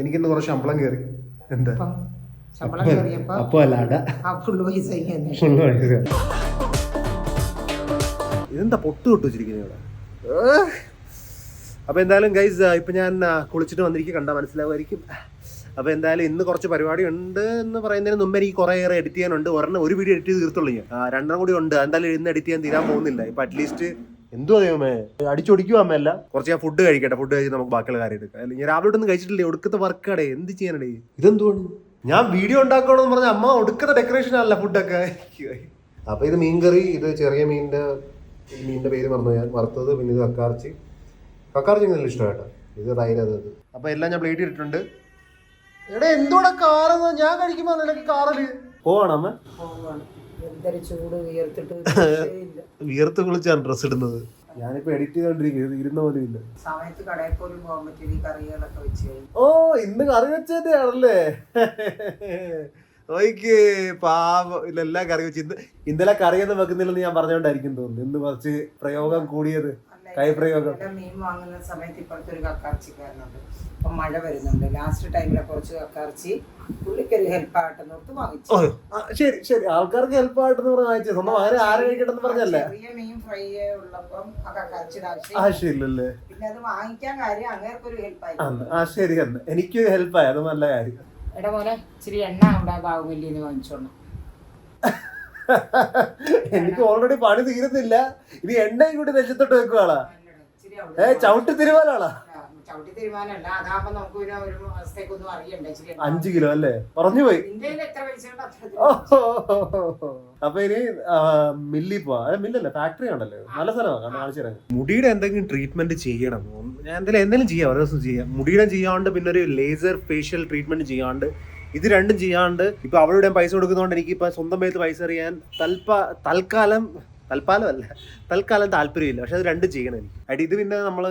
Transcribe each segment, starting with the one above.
എനിക്കിന്ന് കുറച്ച് ശമ്പളം കയറി എന്താ? അപ്പം ശമ്പളം കയറിയപ്പോ അപ്പൊ അല്ലാണ്ട. ആ ഫുള്ള് പൈസ ഇങ്ങനെ ഫുള്ള് പൈസ. ഇതെന്താ പൊട്ട് തൊട്ട് വെച്ചിരിക്കുന്നത് ഇവിടെ? ഏഹ്. അപ്പൊ എന്തായാലും ഗൈസ് ഇപ്പൊ ഞാൻ കുളിച്ചിട്ട് വന്നിരിക്കും കണ്ടാൽ മനസ്സിലാവുമായിരിക്കും. അപ്പൊ എന്തായാലും ഇന്ന് കുറച്ച് പരിപാടി ഉണ്ട് എന്ന് പറയുന്നതിന് മുമ്പ് എനിക്ക് കുറെ ഏറെ എഡിറ്റ് ചെയ്യാനുണ്ട്. ഒരെണ്ണം ഒരു വീഡിയോ എഡിറ്റ് ചെയ്ത് തീർത്തുള്ളൂ ഞാൻ. രണ്ടെണ്ണം കൂടി ഉണ്ട്. എന്തായാലും ഇന്ന് എഡിറ്റ് ചെയ്യാൻ തീരാൻ പോകുന്നില്ല. ഇപ്പൊ അറ്റ്ലീസ്റ്റ് എന്തോ ദൈവമേ? അടിച്ചൊടിക്കുവാ അമ്മയല്ല. കുറച്ച് ഞാൻ ഫുഡ് കഴിക്കട്ടെ ഫുഡ് കഴിച്ച് നമുക്ക് ബാക്കിയുള്ള കാര്യം എടുക്കാം. അല്ലെങ്കിൽ ഞാൻ രാവിലെ ഒന്നും കഴിച്ചിട്ടില്ലേ? ഒടുക്കത്തെ വർക്കാടേ എന്ത് ചെയ്യാനടേ? ഇതെന്തുവാണ്? ഞാൻ വീഡിയോ ഉണ്ടാക്കണമെന്ന് പറഞ്ഞ അമ്മ ഒടുക്കത്തെ ഡെക്കറേഷൻ അല്ല ഫുഡൊക്കെ അപ്പൊ ഇത് മീൻകറി ഇത് ചെറിയ മീനിന്റെ മീനിന്റെ പേര് പറഞ്ഞു ഞാൻ. വറുത്തത് പിന്നെ ഇത് കക്കാർച്ചി. കക്കാർച്ചി നല്ല ഇഷ്ടമായിട്ടോ. ഇത് റൈലത് അപ്പൊ എല്ലാം ഞാൻ പ്ലേറ്റ് ഇട്ടിട്ടുണ്ട്. എടാ എന്തോടാ കാറെന്ന്? ഞാൻ കഴിക്കുമ്പോ നിനക്ക് കാറിൽ? പോവാണമ്മ അമ്മ? പോവാണ്. എന്തൊരു ചൂട് ഉയർത്തിട്ട് ഒരു രക്ഷയില്ല. വിയർത്ത് കുളിച്ചാണ് ഡ്രസ് ഇടുന്നത്. ഞാനിപ്പോ എഡിറ്റ് ചെയ്തോണ്ടിരിക്കുന്നത് ഇരുന്ന പോലും ഇല്ല. സമയത്ത് കടയിൽ പോലും പോകാൻ പറ്റില്ല ഈ കറികളൊക്കെ വെച്ച്. ഓ ഇന്ന് കറി വെച്ചതേ ആണല്ലേ ഓയ്ക്ക് പാവം ഇതെല്ലാം കറി വെച്ച് ഇന്ന് ഇന്നലെ കറിയൊന്നും വെക്കുന്നില്ലെന്ന് ഞാൻ പറഞ്ഞോണ്ടായിരിക്കും തോന്നുന്നു. ഇന്ന് കുറച്ച് പ്രയോഗം കൂടിയത്. കൈപ്രയോഗം മീൻ വാങ്ങുന്ന സമയത്ത് ഇപ്പോഴത്തെ ഒരു കക്കാർച്ചിക്കാരനുണ്ട് അപ്പം മഴ വരുന്നുണ്ട്. ലാസ്റ്റ് ടൈമിലെ കുറച്ച് കക്കാർച്ചി പുള്ളിക്കൊരു ഹെൽപ്പായിട്ടെന്ന് ഓർത്ത് വാങ്ങിച്ചു. ഓ ശരി ശരി. ആൾക്കാർക്ക് ഹെൽപ്പ് ആയിട്ടെന്ന് പറഞ്ഞ വാങ്ങിച്ചു. സ്വന്തം വളരെ ആരെ കഴിക്കട്ടെന്ന് പറഞ്ഞല്ലേ? ചെറിയ മീൻ ഫ്രൈ ഉള്ളപ്പം ആ കക്കാർച്ചിയുടെ പിന്നെ അത് വാങ്ങിക്കാൻ കാര്യം അങ്ങേർക്കൊരു ഹെൽപ്പായി അന്ന് ആ ശരി അന്ന്. എനിക്ക് ഹെൽപ്പായി അത് നല്ല കാര്യം. എടാ മോനെ ഇച്ചിരി എണ്ണ അവിടെ ബാഹുബലിന്ന് വാങ്ങിച്ചോണം. എനിക്ക് ഓൾറെഡി പണി തീരുന്നില്ല. ഇനി എണ്ണയും കൂടി രക്ഷത്തോട്ട് വെക്കുവാളാ ഏ ചവിട്ടി തിരുവാലാളാ ചവിട്ടി തീരുമാനമല്ല അതാകുമ്പോ നമുക്ക് പിന്നെ ഒരു അറിയണ്ട. അഞ്ചു കിലോ അല്ലേ? പറഞ്ഞു പോയി. എത്ര പൈസ. അപ്പൊ ഇനി മില്ലി പോവാ. അല്ല മില്ലല്ല ഫാക്ടറി ഉണ്ടല്ലോ നല്ല സ്ഥലമാണ് കാണിച്ചു തരാം. മുടിയുടെ എന്തെങ്കിലും ട്രീറ്റ്മെന്റ് ചെയ്യണം. ഞാൻ എന്തെങ്കിലും എന്തെങ്കിലും ചെയ്യാം ഒരു ദിവസം ചെയ്യാം. മുടിയുടെ ചെയ്യാണ്ട് പിന്നെ ഒരു ലേസർ ഫേഷ്യൽ ട്രീറ്റ്മെന്റ് ചെയ്യാണ്ട് ഇത് രണ്ടും ചെയ്യാണ്ട് ഇപ്പൊ അവളുടെ പൈസ കൊടുക്കുന്നതുകൊണ്ട് എനിക്ക് ഇപ്പൊ സ്വന്തം പേര് പൈസ അറിയാൻ തൽപ്പ തൽക്കാലം തൽക്കാലം അല്ല തൽക്കാലം താല്പര്യമില്ല. പക്ഷെ അത് രണ്ടും ചെയ്യണം എനിക്ക്. അടി ഇത് പിന്നെ നമ്മൾ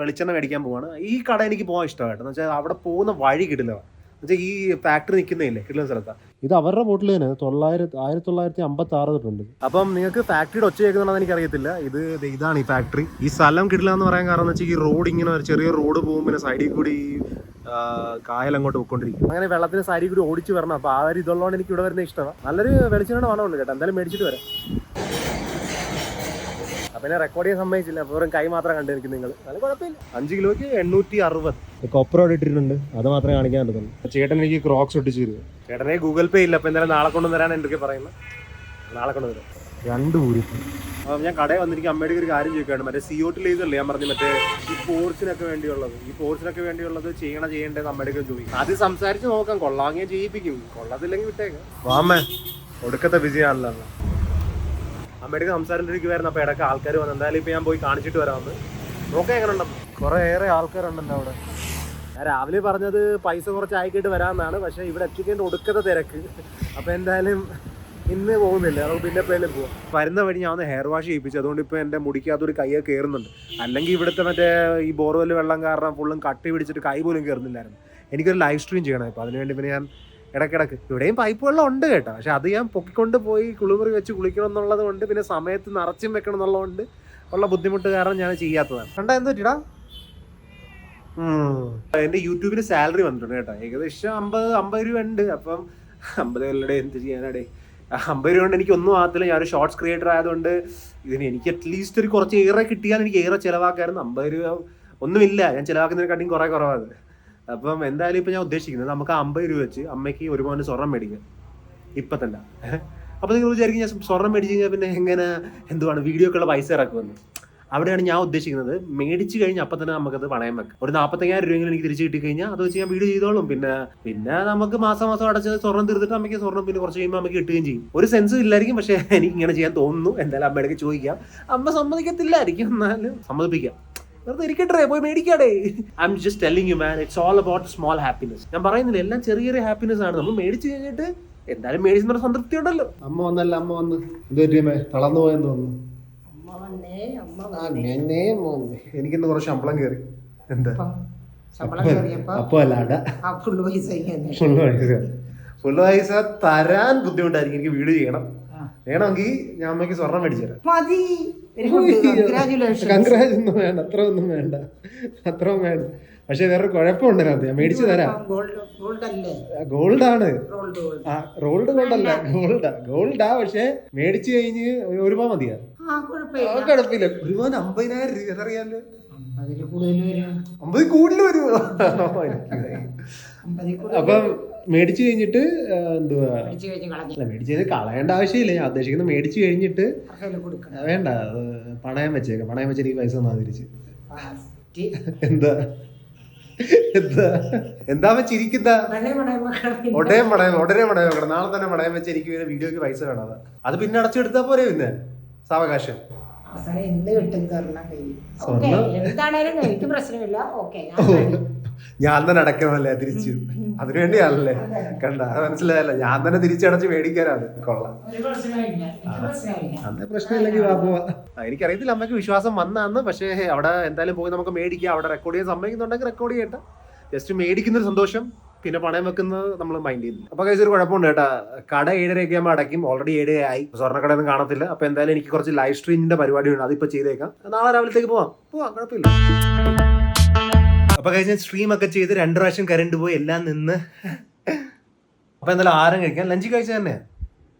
വെളിച്ചെണ്ണ മേടിക്കാൻ പോവാണ്. ഈ കട എനിക്ക് പോകാൻ ഇഷ്ടമായിട്ട് എന്ന് വെച്ചാൽ അവിടെ പോകുന്ന വഴി കിടില്ല എന്നുവെച്ചാൽ ഈ ഫാക്ടറി നിൽക്കുന്നില്ലേ കിട്ടുന്ന സ്ഥലത്താണ് ഇത് അവരുടെ ബോട്ടിൽ തന്നെ തൊള്ളായിരത്തി ആയിരത്തി തൊള്ളായിരത്തി അമ്പത്തി ആറ് തൊട്ടുണ്ട് അപ്പം നിങ്ങൾക്ക് ഫാക്ടറിയുടെ ഒച്ച കേൾക്കുന്നുണ്ടെന്ന് എനിക്ക് അറിയത്തില്ല ഇത് ഇതാണ് ഈ ഫാക്ടറി ഈ സ്ഥലം കിട്ടില്ല എന്ന് പറയാൻ കാരണം എന്ന് വെച്ചാൽ ഈ റോഡ് ഇങ്ങനെ ഒരു ചെറിയ റോഡ് പോകും പിന്നെ സൈഡിൽ കൂടി ഈ, കായൽ അങ്ങോട്ട് പോയിക്കൊണ്ടിരിക്കും. അങ്ങനെ വെള്ളത്തിന് സൈഡിൽ കൂടി ഓടിച്ച് വരണം. അപ്പോൾ ആ ഒരു ഇതുള്ളതുകൊണ്ട് എനിക്ക് ഇവിടെ വരുന്ന ഇഷ്ടമാണ് നല്ലൊരു വെളിച്ചെണ്ണ മണമുണ്ട് കേട്ടോ. എന്തായാലും മേടിച്ചിട്ട് വരാം. അപ്പൊ എന്നെ റെക്കോർഡ് ചെയ്യാൻ സമ്മതിച്ചില്ല. വെറും കൈ മാത്രം കണ്ടിരിക്കും നിങ്ങൾ അത് കുഴപ്പമില്ല. അഞ്ച് കിലോയ്ക്ക് എണ്ണൂറ്റി അറുപത്. കൊപ്രോട് ഇട്ടിട്ടുണ്ട്. അത് മാത്രമേ കാണിക്കാൻ പറ്റുള്ളൂ ചേട്ടൻ എനിക്ക് ക്രോക്സ് ഒട്ടിച്ചു തരും ചേട്ടനെ ഗൂഗിൾ പേ ഇല്ല. അപ്പൊ എന്തായാലും നാളെ കൊണ്ടുവരാൻ എന്തൊക്കെ പറയുന്നത്. നാളെ കൊണ്ടുവരും. രണ്ട് പൂരി അപ്പൊ ഞാൻ കടയിൽ വന്നിരിക്കും അമ്മയുടെ ഒരു കാര്യം ചോദിക്കുകയാണ്. മറ്റേ സി ഒ ടി ഞാൻ പറഞ്ഞു മറ്റേ ഈ പോർച്ചിനൊക്കെ വേണ്ടിയുള്ളത്. ഈ പോർച്ചിനൊക്കെ വേണ്ടിയുള്ളത് ചെയ്യണ ചെയ്യേണ്ടത് അമ്മയുടെ ചോദിക്കും. അത് സംസാരിച്ച് നോക്കാം. കൊള്ളാങ്ങിയ ചെയ്യിപ്പിക്കും. കൊള്ളത്തില്ലെങ്കിൽ വിട്ടേക്കാം. വാമേ ഒടുക്കത്തെ വിജയമാണല്ലോ. അമ്മയുടെ സംസാരിച്ചിരിക്കുവായിരുന്നു അപ്പൊ ഇടയ്ക്ക് ആൾക്കാർ വന്നു. എന്തായാലും ഇപ്പൊ ഞാൻ പോയി കാണിച്ചിട്ട് വരാമെന്ന്. നോക്കാം എങ്ങനെ ഉണ്ടെന്ന് കുറെ ഏറെ ആൾക്കാരുണ്ടല്ലോ അവിടെ. ഞാൻ രാവിലെ പറഞ്ഞത് പൈസ കുറച്ച് ആയിക്കിട്ട് വരാമെന്നാണ്. പക്ഷെ ഇവിടെ എത്തിക്കേണ്ട ഒടുക്കത്തെ തിരക്ക്. അപ്പൊ എന്തായാലും ഇന്ന് പോകുന്നില്ല. നമുക്ക് പിന്നെ എപ്പോഴും പോവാം. വരുന്ന വഴി ഞാൻ ഒന്ന് ഹെയർ വാഷ് ചെയ്യിപ്പിച്ചു അതുകൊണ്ട് ഇപ്പൊ എന്റെ മുടിക്കകത്തൊരു കയ്യൊക്കെ കയറുന്നുണ്ട്. അല്ലെങ്കിൽ ഇവിടുത്തെ മറ്റേ ഈ ബോർവെൽ വെള്ളം കാരണം ഫുള്ളും കട്ടി പിടിച്ചിട്ട് കൈ പോലും കയറുന്നില്ലായിരുന്നു. എനിക്കൊരു ലൈവ് സ്ട്രീം ചെയ്യണം ഇപ്പൊ. അതിനുവേണ്ടി പിന്നെ ഞാൻ ഇടയ്ക്കിടയ്ക്ക്. ഇവിടെയും പൈപ്പ് വെള്ളം ഉണ്ട് കേട്ടോ. പക്ഷെ അത് ഞാൻ പൊക്കിക്കൊണ്ട് പോയി കുളിമുറി വെച്ച് കുളിക്കണം എന്നുള്ളത് കൊണ്ട് പിന്നെ സമയത്ത് നിറച്ചും വെക്കണം എന്നുള്ളതുകൊണ്ട് ഉള്ള ബുദ്ധിമുട്ട് കാരണം ഞാൻ ചെയ്യാത്തതാണ്. കണ്ട എന്ത് പറ്റിടാ എന്റെ യൂട്യൂബിന് സാലറി വന്നിട്ടുണ്ട് കേട്ടോ. ഏകദേശം അമ്പത് അമ്പത് രൂപ ഉണ്ട് അപ്പം അമ്പത് കൊല്ലടെ എന്ത് ചെയ്യാനാടേ? അമ്പത് രൂപ കൊണ്ട് എനിക്ക് ഒന്നും ആകത്തില്ല. ഞാനൊരു ഷോർട്സ് ക്രിയേറ്റർ ആയതുകൊണ്ട് ഇതിന് എനിക്ക് അറ്റ്ലീസ്റ്റ് ഒരു കുറച്ച് ഏറെ കിട്ടിയാൽ എനിക്ക് ഏറെ ചിലവാക്കായിരുന്നു. അമ്പത് രൂപ ഒന്നുമില്ല. ഞാൻ ചിലവാക്കുന്നതിനെക്കാട്ടിയും കുറേ കുറവാണ്. അപ്പം എന്തായാലും ഇപ്പം ഞാൻ ഉദ്ദേശിക്കുന്നത് നമുക്ക് അമ്പത് രൂപ വെച്ച് അമ്മയ്ക്ക് ഒരു പവന് സ്വർണം മേടിക്കാം. ഇപ്പം തന്നെ. അപ്പോൾ നിങ്ങൾ വിചാരിക്കും ഞാൻ സ്വർണം മേടിച്ച് കഴിഞ്ഞാൽ പിന്നെ എങ്ങനെ എന്തുവാണ്? വീഡിയോക്കുള്ള പൈസ ഇറക്കുമെന്ന്. അവിടെയാണ് ഞാൻ ഉദ്ദേശിക്കുന്നത് മേടിച്ചു കഴിഞ്ഞാൽ അപ്പം തന്നെ നമുക്കത് പണയം വെക്കാം. ഒരു നാൽപ്പത്തയ്യായിരം രൂപയെങ്കിലും എനിക്ക് തിരിച്ചു കിട്ടി കഴിഞ്ഞാൽ അത് വെച്ച് ഞാൻ വീഡിയോ ചെയ്തോളും. പിന്നെ പിന്നെ നമുക്ക് മാസം മാസം അടച്ച് സ്വർണം തീർത്തിട്ട് അമ്മയ്ക്ക് സ്വർണം പിന്നെ കുറച്ച് കഴിയുമ്പോൾ നമുക്ക് കിട്ടുകയും ചെയ്യും. ഒരു സെൻസും ഇല്ലായിരിക്കും പക്ഷേ എനിക്ക് ഇങ്ങനെ ചെയ്യാൻ തോന്നുന്നു. എന്തായാലും അമ്മയുടെ ചോദിക്കാം. അമ്മ സമ്മതിക്കത്തില്ലായിരിക്കും എന്നാലും സമ്മതിപ്പിക്കാം. വെറുതെ ഇരിക്കട്ടെ പോയി മേടിക്കാടേ. I'm just telling you man it's all about small happiness ഞാൻ പറയുന്നില്ല എല്ലാം ചെറിയ ചെറിയ ഹാപ്പിനെസ് ആണ്. നമ്മൾ മേടിച്ചു കഴിഞ്ഞിട്ട് എന്തായാലും മേടിച്ചൊരു സംതൃപ്തി ഉണ്ടല്ലോ. അമ്മ വന്നല്ല അമ്മ വന്ന്. എന്ത് തളർന്നു പോയെന്ന് തോന്നുന്നു. അമ്മ വന്നേ അമ്മ ആ, വന്നേ. മോനെ. എനിക്കിന്ന് കുറച്ച് ശമ്പളം കയറി എന്താ? അപ്പം ആ ഫുള്ള് പൈസ തരാൻ ബുദ്ധിമുട്ടായിരിക്കും. എനിക്ക് വീട് ചെയ്യണം. വേണമെങ്കിൽ ഞാൻ അമ്മയ്ക്ക് സ്വർണം മേടിച്ചു തരാം. മതി. ഒന്നും വേണ്ട. അത്ര ഒന്നും വേണ്ട. അത്ര വേണ്ട. പക്ഷെ വേറെ കുഴപ്പമുണ്ട് അതിനകത്ത്. ഞാൻ മേടിച്ചു തരാം. ഗോൾഡ് ഗോൾഡ് അല്ലേ ഗോൾഡ് ആണ് ഗോൾഡ് ഗോൾഡ് ആ റോൾഡ് ഗോൾഡല്ല ഗോൾഡാ. ഗോൾഡാ പക്ഷെ മേടിച്ചു കഴിഞ്ഞ് ഒരു രൂപ മതിയാ. കുഴപ്പമില്ല. ഒരുപാട് കുഴപ്പമില്ല. ഒരു പവൻ അമ്പതിനായിരം രൂപ. അതറിയാലോ. അമ്പത് കൂടുതൽ വരുമോ അപ്പം മേടിച്ചു കഴിഞ്ഞിട്ട് എന്തുവാ? അല്ല മേടിച്ചു കഴിഞ്ഞ് കളയേണ്ട ആവശ്യമില്ല. ഞാൻ ഉദ്ദേശിക്കുന്നത് മേടിച്ചു കഴിഞ്ഞിട്ട് വേണ്ട. അത് പണയം വെച്ചേക്കാം. പണയം വെച്ച് എനിക്ക് പൈസ തന്നാ തിരിച്ച് എന്താ? എന്താ? എന്താ വെച്ചിരിക്കുന്ന ഒടയം പണയം ഉടനെ പണയം വെക്കണം. നാളെ തന്നെ പണയം വെച്ച് എനിക്ക് വീഡിയോക്ക് പൈസ വേണം. അത് പിന്നെ അടച്ചെടുത്താ പോരെ പിന്നെ? സാവകാശം. അവസാനം എന്ത് കിട്ടും കഴിയും എന്താണേലും എനിക്ക് പ്രശ്നമില്ല. ഓക്കെ ഞാൻ തന്നെ അടക്കണമല്ലേ തിരിച്ച്? അതിനുവേണ്ടിയാണല്ലേ കണ്ട അത് മനസ്സിലായല്ലോ. ഞാൻ തന്നെ തിരിച്ചടച്ച് മേടിക്കാനാണ് കൊള്ളാം. ഒരു പ്രശ്നമില്ല എനിക്ക് പ്രശ്നമില്ല. അന്നേ പ്രശ്നമില്ലെങ്കിൽ എനിക്കറിയത്തില്ല അമ്മയ്ക്ക് വിശ്വാസം വന്നാന്ന്. പക്ഷേ അവിടെ എന്തായാലും പോയി നമുക്ക് മേടിക്കാം. അവിടെ റെക്കോർഡ് ചെയ്യാൻ സമ്മതിക്കുന്നുണ്ടെങ്കിൽ റെക്കോർഡ് ചെയ്യട്ടെ. ജസ്റ്റ് മേടിക്കുന്ന ഒരു സന്തോഷം. പിന്നെ പണയം വെക്കുന്നത് നമ്മൾ മൈൻഡ് ചെയ്യുന്നു അപ്പൊ കഴിച്ചൊരു കുഴപ്പമുണ്ട് കേട്ടോ. കട ഏഴരയൊക്കെ ആകുമ്പോൾ അടയ്ക്കും. ഓൾറെഡി ഏഴരയായി. സ്വർണക്കടയൊന്നും കാണത്തില്ല. അപ്പൊ എന്തായാലും എനിക്ക് കുറച്ച് ലൈവ് സ്ട്രീമിന്റെ പരിപാടിയുണ്ട്. അതിപ്പോ ചെയ്തേക്കാം. നാളെ രാവിലത്തേക്ക് പോവാം. പോവാം കുഴപ്പമില്ല. അപ്പൊ കഴിഞ്ഞ സ്ട്രീം ഒക്കെ ചെയ്ത് രണ്ടു പ്രാവശ്യം കരണ്ട് പോയി എല്ലാം നിന്ന്. അപ്പൊ എന്തായാലും ആരും കഴിക്കാം. ലഞ്ച് കഴിച്ച തന്നെ?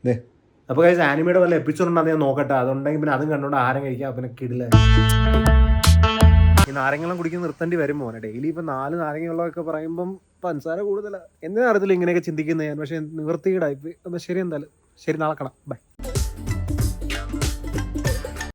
ദേ. അപ്പൊ കഴിച്ച ആനിമയുടെ വല്ല എപ്പിസോഡ് ഉണ്ടെന്ന് ഞാൻ നോക്കട്ടെ. അതുണ്ടെങ്കിൽ പിന്നെ അതും കണ്ടോണ്ട് ആരും കഴിക്കാം. പിന്നെ കിടില ഈ നാരങ്ങളും കുടിക്കുന്ന നിർത്തേണ്ടി വരും മോനെ. ഡെയിലി ഇപ്പൊ നാല് നാരങ്ങ ഉള്ളതൊക്കെ പറയുമ്പം പഞ്ചസാര കൂടുതലാണ് എന്തിനാ അറിയത്തില്ല ഇങ്ങനെയൊക്കെ ചിന്തിക്കുന്നത് ഞാൻ? പക്ഷേ നിവൃത്തിയുടെ ഇപ്പം ശരി എന്തായാലും. ശരി നാളെ കാണാം. ബൈ